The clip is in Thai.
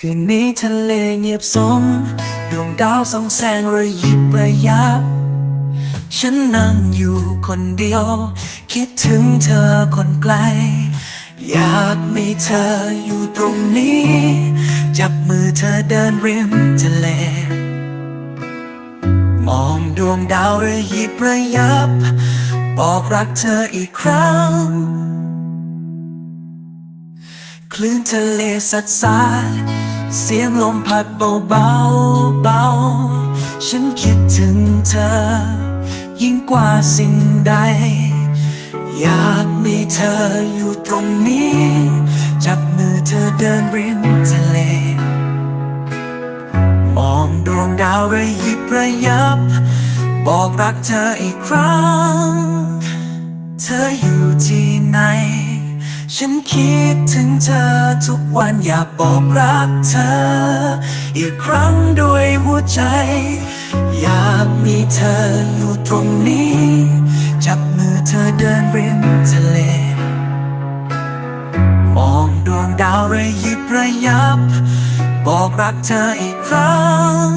คืนนี้ทะเลเงียบสงดวงดาวส่องแสงระยิบระยับ ฉันนั่งอยู่คนเดียว คิดถึงเธอคนไกล อยากมีเธออยู่ตรงนี้ จับมือเธอเดินริมทะเล มองดวงดาวระยิบระยับ บอกรักเธออีกครั้งคลื่นทะเลสัดสาย เสียงลมพัดเบาเบาเบาฉันคิดถึงเธอ ยิ่งกว่าสิ่งใด อยากมีเธออยู่ตรงนี้ จับมือเธอเดินริมทะเล มองดวงดาวระยิบระยับ บอกรักเธออีกครั้ง เธออยู่ที่ไหน ฉันคิดถึงเธอทุกวันอยากบอกรักเธอ อีกครั้งด้วยหัวใจ อยากมีเธออยู่ตรงนี้ จับมือเธอเดินริมทะเล มองดวงดาวระยิบระยับ บอกรักเธออีกครั้ง